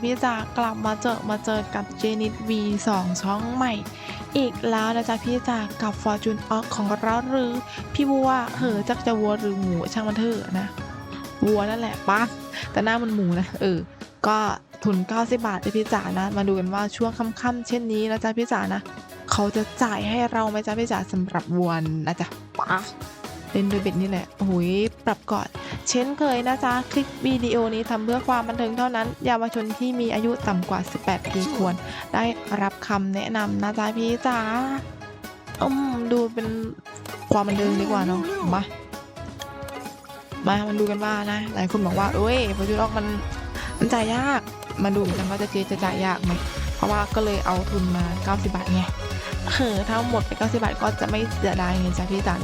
สวัสดีจ้ะพี่จ๋ากลับมาเจอมาเจอกับเจนิต V2 ช่องใหม่ อีกแล้วนะจ๊ะพี่จ๋ากับ Fortune o ของเราหรือ พี่วัวเหอจักจะวัวหรือหมูช่างมันเถอะนะวัวนั่นแหละปะแต่หน้ามันหมูนะเออก็ทุน 90 บาทจ้ะพี่จ๋านะ มาดูกันว่าช่วงค่ำๆเช่นนี้นะจ๊ะพี่จ๋านะ เขาจะจ่ายให้เราไหมจ๊ะพี่จ๋าสำหรับวัวนะจ๊ะปะเล่นโดยเบ็ดนี่แหละโอ้ยปรับก่อน เช่นเคยนะจ๊ะ คลิปวิดีโอนี้ทำเพื่อความบันเทิงเท่านั้นเยาวชนที่มีอายุต่ำกว่า 18 ปีควร ได้รับคำแนะนำนะจ๊ะพี่จ๋าอืมดูเป็นความบันเทิงดีกว่าเนาะมามามันดูกันว่านะหลายคนบอกว่าเอ้ยพอจูล็อกมันมันจ่ายยากมาดูกันว่าจะเจจะจ่ายยากไหมเพราะว่าก็เลยเอาทุนมา 90 บาทไง เออถ้าหมดไป90บาทก็จะไม่เสียดายไงจ๊ะพี่จ๋า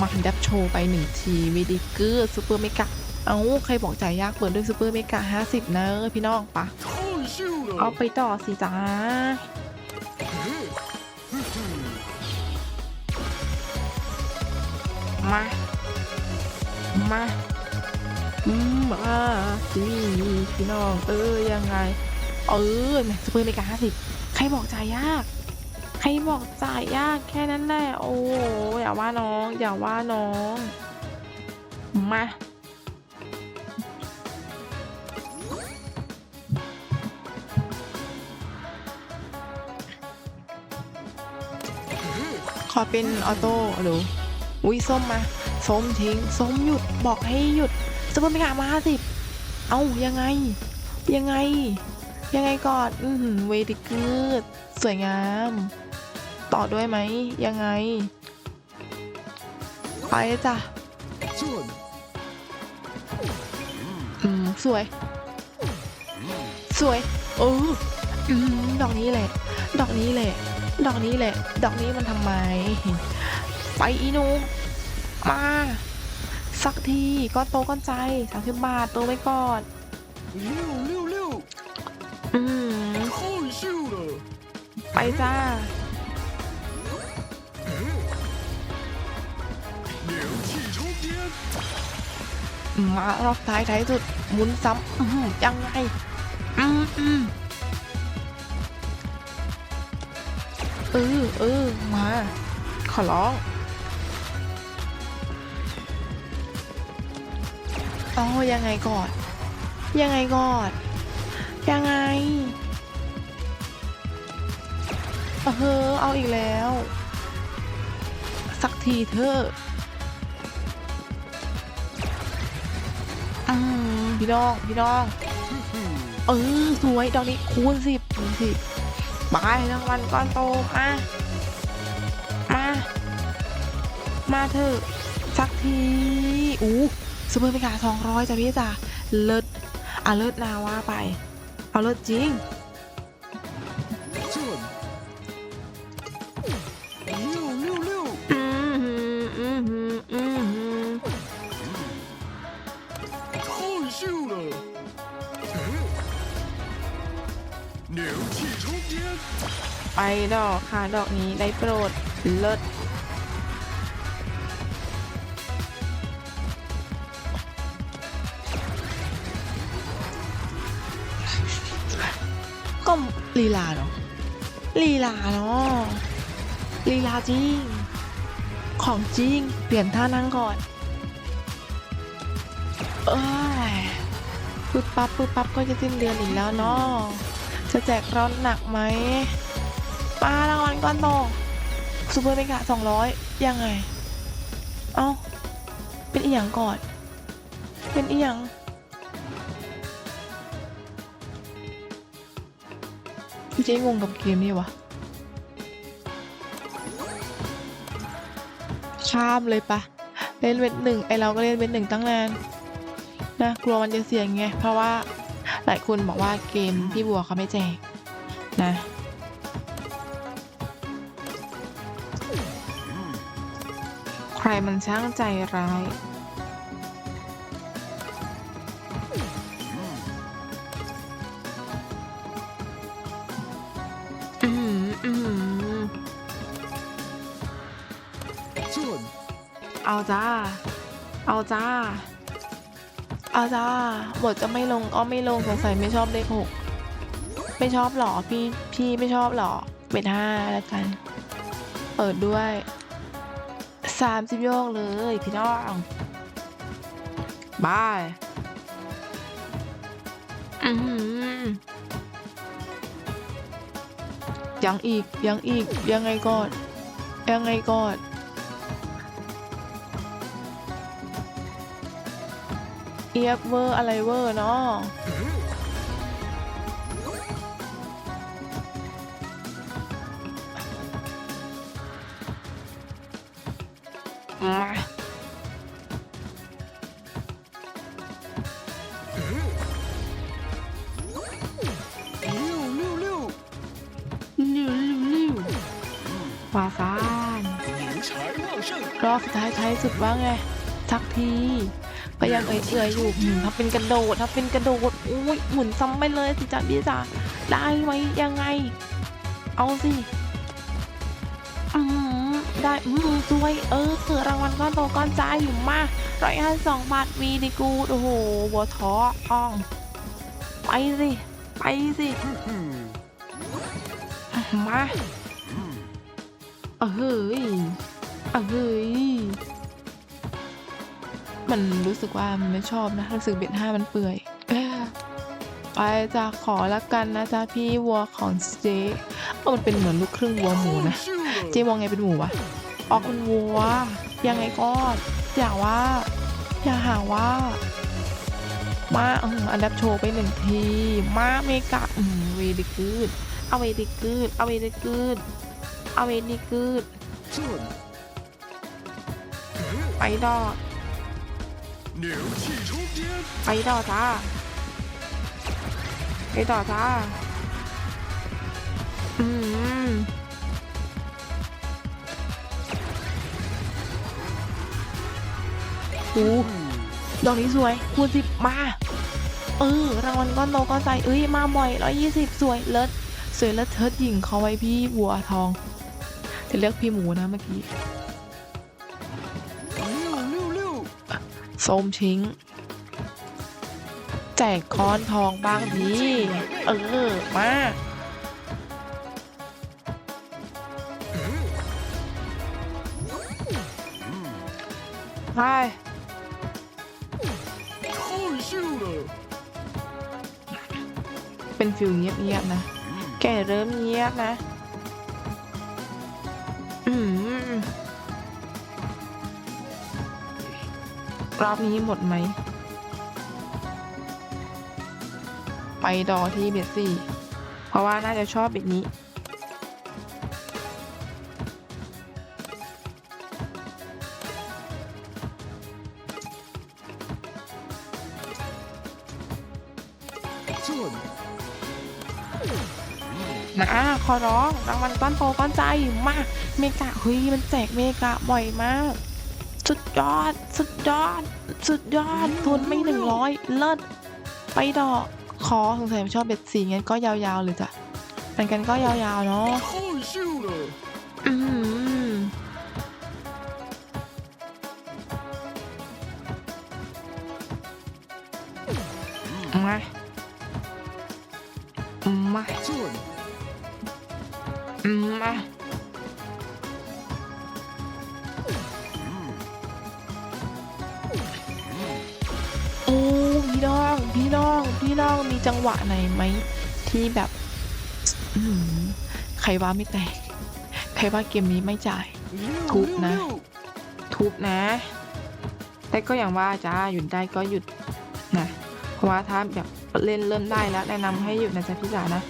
มาดับโชว์ไปหนึ่งทีวีดีเกอร์ซูเปอร์เมกะเอาใครบอกจ่ายยากเปิดด้วยซูเปอร์เมกะ50นะพี่น้องปะเอาไปต่อสิจ้ามา มาอืมมาสิพี่น้อง เออยังไง เออแหม่ซูเปอร์เมกาห้าสิบใครบอกจ่ายยาก ใครบอกจ่ายยากแค่นั้นแหละ โอ้อย่าว่าน้อง อย่าว่าน้อง มาขอเป็นออโต้หรืออุ้ยส้มมาส้มทิ้งส้มหยุดบอกให้หยุดซุปเปอร์เมกามาสิบเอายังไง ยังไง ยังไงก่อน อือหือเวดิกืดสวยงาม ต่อด้วยไหม ยังไง ไปจ้ะอืมสวย สวย โอ้ดอกนี้แหละ ดอกนี้แหละ ดอกนี้แหละ ดอกนี้มันทำไม ไปอีนูมา สักทีก้อนโตก้อนใจสามสิบบาทโตไว้ก่อนอืมไปจ้า มารอบท้ายท้ายสุดหมุนซ้ำยังไงเออเออมา ขอร้องอ๋อยังไงก่อน ยังไงก่อน ยังไงเออเอาอีกแล้ว สักทีเถอ อืมพี่น้องพี่น้อง เออสวยดอกนี้คูณสิบคูณสิบไปรางวัลก้อนโตมามา มาเถอะสักทีอู้ซูเปอร์เมกาสองร้อยจ้ะพี่จ้ะเลิศอะเลิศนาว่าไป เอาเลิศจริง ไปดอกค่ะดอกนี้ได้โปรดเลิศก็ลีลาเนาะลีลาเนาะลีลาจริง ของจริง เปลี่ยนท่านั่งก่อน เอ้ยปึ๊บปั๊บปึ๊บปั๊บก็จะสิ้นเดือนอีกแล้วเนาะจะแจกร้อนหนักไหม ปลารางวัลก้อนโตซูเปอร์เมกะสองร้อยยังไง เอ้า เป็นอีหยังก่อน เป็นอีหยังพี่เจ๊งงกับเกมนี้วะข้ามเลยปะเล่นเวทหนึ่งไอเราก็เล่นเวทหนึ่งตั้งนานนะกลัวมันจะเสี่ยงไง เพราะว่าหลายคนบอกว่าเกมพี่บัวเขาไม่แจกนะ ใครมันช่างใจร้าย อืมอืมเอาจ้า เอาจ้า เอาจ้า บทจะไม่ลงก็ไม่ลงสงสัยไม่ชอบเลขหก ไม่ชอบหรอ พี่ พี่ไม่ชอบหรอ เป็นห้าแล้วกัน เปิดด้วย สามสิบโยกเลยพี่น้องบายอือหือยังอีกยังอีกยังไงก่อน ยังไงก่อนเอียบเวอร์อะไรเวอร์เนาะ ลิ้วลิ้ลิ้ววาซานรอบสุดท้ายท้ายสุดว่าไงสักทีก็ยังเฉยๆอยอยู่ถ้าเป็นกระโดถ้าเป็นกระโดดอุ้ยหมุนซ้ำไปเลยสิจ๊ะพี่จ๋าได้ไหมยังไง เอาสิอืม ได้อืมสวยเออคือรางวัลก้อนโตก้อนใจอยู่มากร้อยห้าสองบาทวีดีกูโอ้โหบัวท้ออ่อง ไปสิ ไปสิ，มาเออเฮ้ยเออเฮ้ยมันรู้สึกว่ามันไม่ชอบนะรู้สึกเบ็ดห้ามันเปื่อยไปจะขอละกันนะจ๊ะพี่วัวของเจ๊ ก็มันเป็นเหมือนลูกครึ่งวัวหมูนะ เจมองไงเป็นหมูวะออกเป็นวัว ยังไงก็อย่าว่า อย่าหาว่า มาอืมอันดับโชว์ไปหนึ่งที มาเมกะอืมเวดิกูดเอาเวดิกูดเอาเวดิกูดเอาเวดิกูดไปดอดไปดอดจ้าไปดอดจ้า อืมโอ้ดอกนี้สวยคูณสิบมา เออ รางวัลก้อนโตก้อนใจเอ้ย มาบ่อยร้อยยี่สิบสวยเลิศสวยเลิศเทิดหญิงเขาไว้พี่วัวทองจะเลือกพี่หมูนะเมื่อกี้ส้มชิงแจกค้อนทองบ้างดี เออ มา ไปเป็นฟิลเงียบๆนะ แกเริ่มเงียบนะ อืมรอบนี้หมดไหม ไปดอที่เบสซี่ เพราะว่าน่าจะชอบแบบนี้ มาขอร้องรางวัลต้นโตก้อนใจมาเมกะเฮ้ยมันแจกเมกะบ่อยมาก สุดยอด สุดยอด สุดยอดทุนไม่หนึ่งร้อยเลิศไปดอกคอสงสัยชอบเบ็ดสีงั้นก็ยาวๆหรือจ้ะป็นกันก็ยาวๆเนาะมามา มาโอ้พี่น้องพี่น้องพี่น้องมีจังหวะไหนไหมที่แบบใครว่าไม่แตกใครว่าเกมนี้ไม่จ่ายทุบนะ ทุบนะ แต่ก็อย่างว่าจ้าหยุดได้ก็หยุดนะเพราะว่าถ้าแบบเล่นเริ่มได้แล้วแนะนำให้หยุดนะจ๊ะพี่จ๋านะ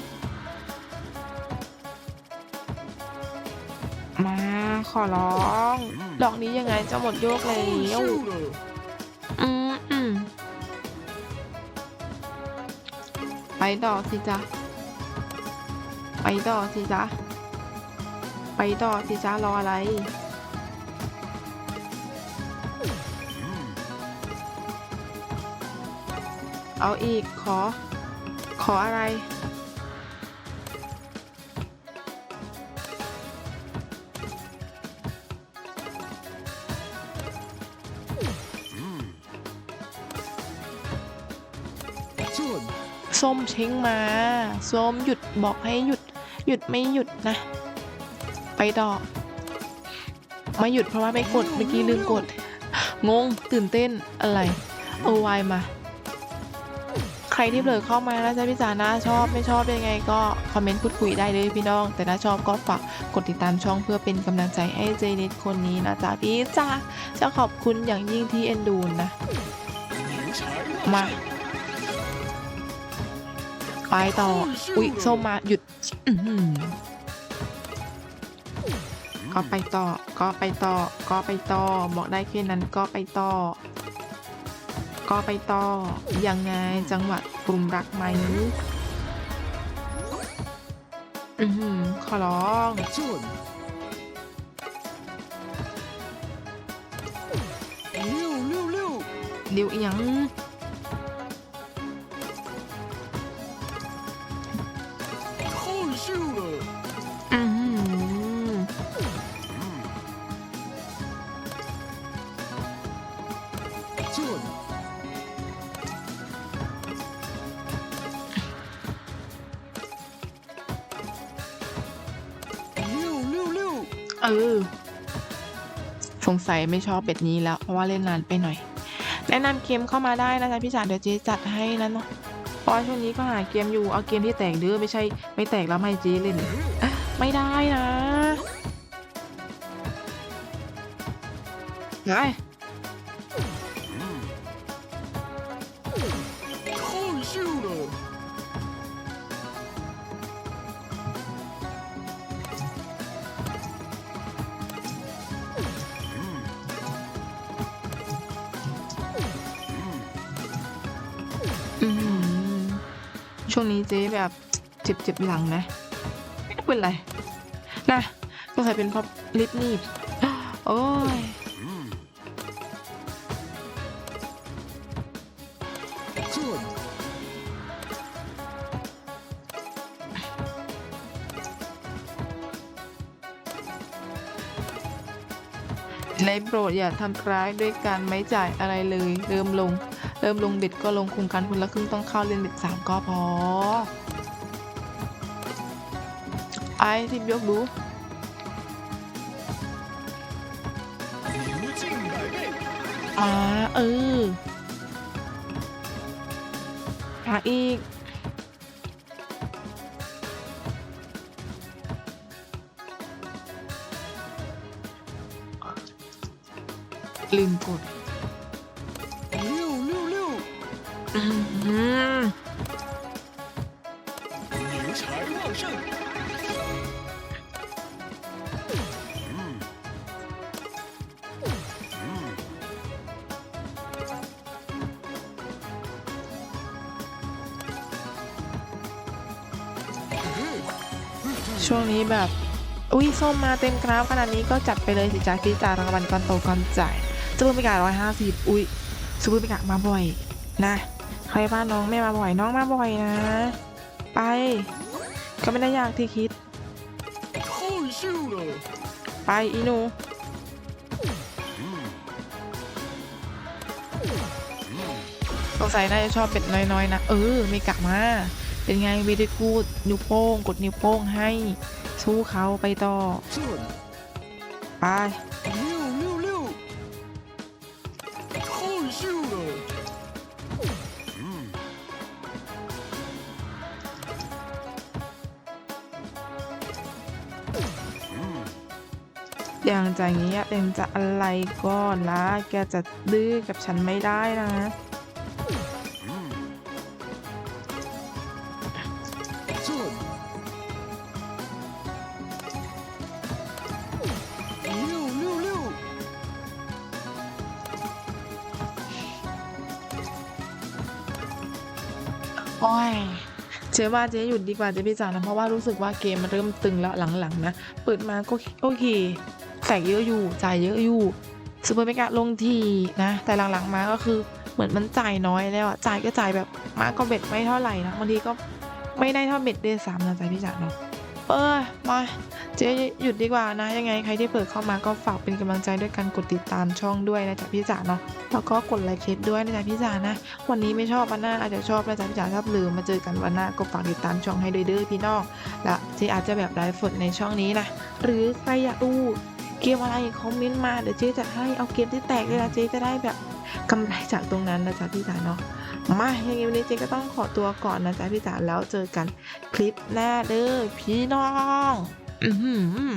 ขอร้อง ดอกนี้ยังไงจะหมดโยกเลยวอืมอืมไปต่อสิจ๊ะ ไปต่อสิจ๊ะ ไปต่อสิจ๊ะรออะไรเอาอีกขอ ขออะไร ส้มเช้งมา ส้มหยุดบอกให้หยุด หยุดไม่หยุดนะ ไปต่อไม่หยุดเพราะว่าไม่กดเมื่อกี้ลืมกด งงตื่นเต้นอะไรเออวายมา ใครที่เผลอเข้ามานะจ๊ะพี่จ๋านะชอบไม่ชอบยังไง ก็คอมเมนต์พูดคุยได้เลยพี่น้อง แต่ถ้าชอบก็ฝากกดติดตามช่องเพื่อเป็นกำลังใจให้เจนิดคนนี้นะจ๊ะพี่จ๋าจะขอบคุณอย่างยิ่งที่เอ็นดูนะมา ไปต่อ อุ๊ยส้มมาหยุดก็ไปต่อ ก็ไปต่อ ก็ไปต่อ บอกได้แค่นั้นก็ไปต่อ ก็ไปต่อ ยังไงจังหวัดกลุ่มรักไหมอือมขอร้องเดี๋ยวอีหยัง ออ สงสัยไม่ชอบเป็ดนี้แล้ว เพราะว่าเล่นนานไปหน่อย แนะนำเกมเข้ามาได้นะจ๊ะพี่จ๋าเดี๋ยวเจ๊จัดให้นะเนาะเพราะช่วงนี้ก็หาเกมอยู่เอาเกมที่แตกเด้อไม่ใช่ ไม่แตกแล้วไม่เจ๊เล่น ไม่ได้นะไง ช่วงนี้เจ๊แบบเจ็บเจ็บหลังนะ ไม่เป็นไร นะสงสัยเป็นเพราะลิปนี่โอ้ย ได้โปรดอย่าทำร้ายด้วยการไม่จ่ายอะไรเลย เริ่มลง เริ่มลงเบ็ดก็ลงคุมกันคนละครึ่งต้องเข้าเรียนเบ็ดสามก็พอ ไอ้ทิพยกดูอ่าเออหาอีก ลืมกด 六六六， อื้อหือ 名财旺盛。 ช่วงนี้แบบ อุ้ยส้มมาเต็มกราฟขนาดนี้ก็จัดไปเลยสิจ้าพี่จ่ารางวัลก่อนโตก่อนจ่าย ซูเปอร์เมการ้อยห้าสิบอุ้ยซูเปอร์เมกามาบ่อย นะ ใครบ้านน้องไม่มาบ่อยน้องมาบ่อยนะ ไป ก็ไม่ได้ยากที่คิด ไปอีนูสงสัยน่าจะชอบเป็ดน้อยๆนะเออเมกะมา เป็นไงวีดีกูดนิ้วโป้งกดนิ้วโป้งให้ สู้เขาไปต่อ ไป อย่างใจงี้เอ็มจะอะไรก่อนนะ แกจะดื้อกับฉันไม่ได้นะโอ้ยเจ๊ว่าเจ๊หยุดดีกว่าเจ๊พี่จ๋านะเพราะว่ารู้สึกว่าเกมมันเริ่มตึงแล้วหลังๆนะ เปิดมาก็โอเค แตกเยอะอยู่จ่ายเยอะอยู่ซูเปอร์เมกะลงทีนะ แต่หลังๆมาก็คือเหมือนมันจ่ายน้อยแล้วอะจ่ายก็จ่ายแบบมากก็เบ็ดไม่เท่าไหร่นะบางทีก็ไม่ได้เท่าเบ็ดเดย์สามนะจ๊ะพี่จ๋าเนาะเออมาเจ๊หยุดดีกว่านะ ยังไงใครที่เปิดเข้ามาก็ฝากเป็นกำลังใจด้วยการกดติดตามช่องด้วยนะจ๊ะพี่จ๋าเนาะแล้วก็กดไลค์คลิปด้วยนะจ๊ะพี่จ๋านะ วันนี้ไม่ชอบวันหน้าอาจจะชอบนะจ๊ะพี่จ๋าถ้าลืมมาเจอกันวันหน้าก็ฝากติดตามช่องให้ด้วยเด้อพี่น้องและเจ๊อาจจะแบบไลฟ์สดในช่องนี้นะหรือใครอยากดู เกมอะไรคอมเมนต์มาเดี๋ยวเจ๊จะให้เอาเกมที่แตกเลยนะเจ๊จะได้แบบกำไรจากตรงนั้นนะจ๊ะพี่จ๋าเนาะมาอย่างงี้วันนี้เจ๊ก็ต้องขอตัวก่อนนะจ๊ะพี่จ๋าแล้วเจอกันคลิปหน้าเด้อพี่น้อง อือหือ